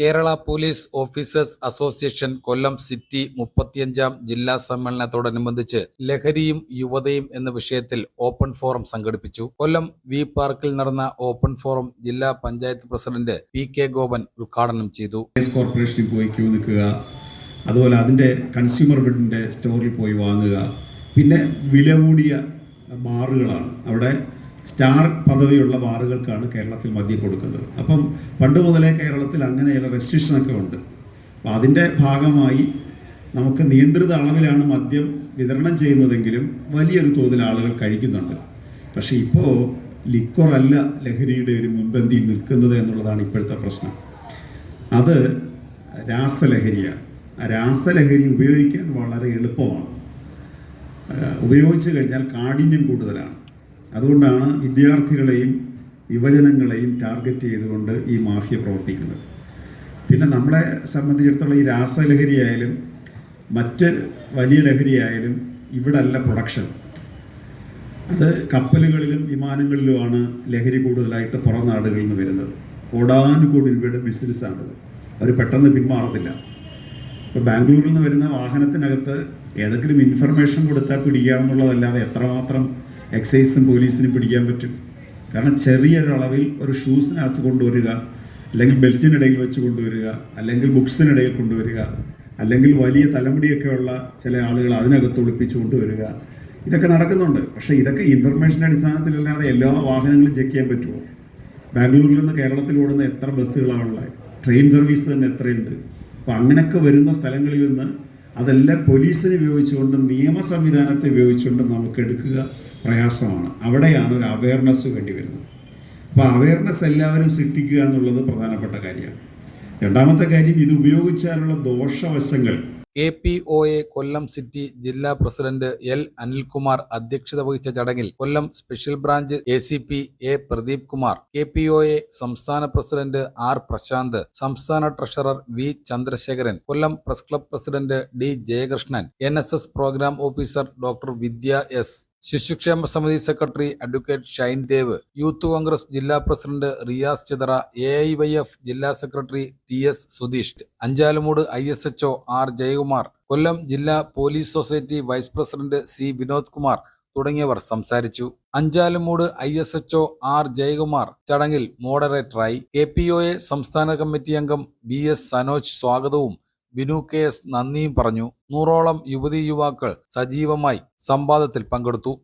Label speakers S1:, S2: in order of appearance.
S1: Kerala police officers association Kollam city മുപ്പത്തിയഞ്ചാം ജില്ലാ സമ്മേളനത്തോടനുബന്ധിച്ച് ലഹരിയും യുവതയും എന്ന വിഷയത്തിൽ ഓപ്പൺ ഫോറം സംഘടിപ്പിച്ചു. കൊല്ലം വി പാർക്കിൽ നടന്ന ഓപ്പൺ ഫോറം ജില്ലാ panchayat president P K Gopan ഉദ്ഘാടനം ചെയ്തു.
S2: കോർപ്പറേഷനിൽ പോയി ക്യൂ നിൽക്കുക അതുപോലെ അതിന്റെ കൺസ്യൂമർ ഫെഡിന്റെ സ്റ്റോറിൽ പോയി വാങ്ങുക പിന്നെ വില കൂടിയ ബാറുകളാണ്. അവിടെ സ്റ്റാർ പദവിയുള്ള ബാറുകൾക്കാണ് കേരളത്തിൽ മദ്യം കൊടുക്കുന്നത്. അപ്പം പണ്ട് മുതലേ കേരളത്തിൽ അങ്ങനെ റെസ്ട്രിക്ഷനൊക്കെ ഉണ്ട്. അപ്പോൾ അതിന്റെ ഭാഗമായി നമുക്ക് നിയന്ത്രിത അളവിലാണ് മദ്യം വിതരണം ചെയ്യുന്നതെങ്കിലും വലിയൊരു തോതിൽ ആളുകൾ കഴിക്കുന്നുണ്ട്. പക്ഷേ ഇപ്പോൾ ലിക്വർ അല്ല ലഹരിയുടെ ഒരു മുൻപന്തിയിൽ നിൽക്കുന്നത് എന്നുള്ളതാണ് ഇപ്പോഴത്തെ പ്രശ്നം. അത് രാസലഹരിയാണ്. ആ രാസലഹരി ഉപയോഗിക്കാൻ വളരെ എളുപ്പമാണ്. ഉപയോഗിച്ച് കഴിഞ്ഞാൽ കാഠിന്യം കൂടുതലാണ്. അതുകൊണ്ടാണ് വിദ്യാർത്ഥികളെയും യുവജനങ്ങളെയും ടാർഗറ്റ് ചെയ്തുകൊണ്ട് ഈ മാഫിയ പ്രവർത്തിക്കുന്നത്. പിന്നെ നമ്മളെ സംബന്ധിച്ചിടത്തോളം ഈ രാസലഹരി ആയാലും മറ്റ് വലിയ ലഹരിയായാലും ഇവിടെ അല്ല പ്രൊഡക്ഷൻ. അത് കപ്പലുകളിലും വിമാനങ്ങളിലുമാണ് ലഹരി കൂടുതലായിട്ട് പുറം നാടുകളിൽ നിന്ന് വരുന്നത്. കോടാനുകോടി രൂപയുടെ ബിസിനസ്സാണത്. അവർ പെട്ടെന്ന് പിന്മാറത്തില്ല. ഇപ്പോൾ ബാംഗ്ലൂരിൽ നിന്ന് വരുന്ന വാഹനത്തിനകത്ത് ഏതെങ്കിലും ഇൻഫർമേഷൻ കൊടുത്താൽ പിടിക്കാമെന്നുള്ളതല്ലാതെ എത്രമാത്രം എക്സൈസും പോലീസിനും പിടിക്കാൻ പറ്റും. കാരണം ചെറിയൊരളവിൽ ഒരു ഷൂസിനകത്ത് കൊണ്ടുവരിക അല്ലെങ്കിൽ ബെൽറ്റിനിടയിൽ വെച്ച് കൊണ്ടുവരിക അല്ലെങ്കിൽ ബുക്സിനിടയിൽ കൊണ്ടുവരിക അല്ലെങ്കിൽ വലിയ തലമുടിയൊക്കെ ഉള്ള ചില ആളുകൾ അതിനകത്ത് ഒളിപ്പിച്ചു കൊണ്ടുവരിക ഇതൊക്കെ നടക്കുന്നുണ്ട്. പക്ഷേ ഇതൊക്കെ ഇൻഫർമേഷന്റെ അടിസ്ഥാനത്തിലല്ലാതെ എല്ലാ വാഹനങ്ങളും ചെക്ക് ചെയ്യാൻ പറ്റുമോ? ബാംഗ്ലൂരിൽ നിന്ന് കേരളത്തിൽ ഓടുന്ന എത്ര ബസ്സുകളാണുള്ളത് ട്രെയിൻ സർവീസ് തന്നെ എത്രയുണ്ട്? അപ്പോൾ അങ്ങനെയൊക്കെ വരുന്ന സ്ഥലങ്ങളിൽ നിന്ന് അതെല്ലാം പോലീസിനെ ഉപയോഗിച്ചുകൊണ്ട് നിയമ സംവിധാനത്തെ ഉപയോഗിച്ചുകൊണ്ട് നമുക്ക് എടുക്കുക. പ്രയാസമാണ്. അവിടെയാണ് ഒരു അവയർനെസ് വേണ്ടി വരുന്നത്. അപ്പോൾ അവയർനെസ് എല്ലാവരും സൃഷ്ടിക്കുക എന്നുള്ളത് പ്രധാനപ്പെട്ട കാര്യമാണ്. രണ്ടാമത്തെ കാര്യം ഇത് ഉപയോഗിച്ചാലുള്ള ദോഷവശങ്ങൾ.
S1: A P O A Kollam city ജില്ലാ പ്രസിഡന്റ് എൽ അനിൽകുമാർ അധ്യക്ഷത വഹിച്ച ചടങ്ങിൽ Kollam special branch A C P A Pradeep Kumar K P O A സംസ്ഥാന പ്രസിഡന്റ് ആർ പ്രശാന്ത് സംസ്ഥാന treasurer V Chandrasekharan Kollam press club president D Jayakrishnan N programme officer doctor Vidya S ശിശുക്ഷേമ സമിതി secretary advocate Shine Dev youth Congress ജില്ലാ president Riyas Chithara A I Y F ജില്ലാ secretary T S Sudheesh Anchalumoodu I S H O R Jayakumar Kollam ജില്ലാ police society vice president C Vinod Kumar തുടങ്ങിയവർ സംസാരിച്ചു. Anchalumoodu I S H O R Jayakumar ചടങ്ങിൽ മോഡറേറ്ററായി. K P O A സംസ്ഥാന committee അംഗം B S Sanoj സ്വാഗതവും Binu K S നന്ദിയും പറഞ്ഞു. നൂറോളം യുവതീ യുവാക്കൾ സജീവമായി സംവാദത്തിൽ പങ്കെടുത്തു.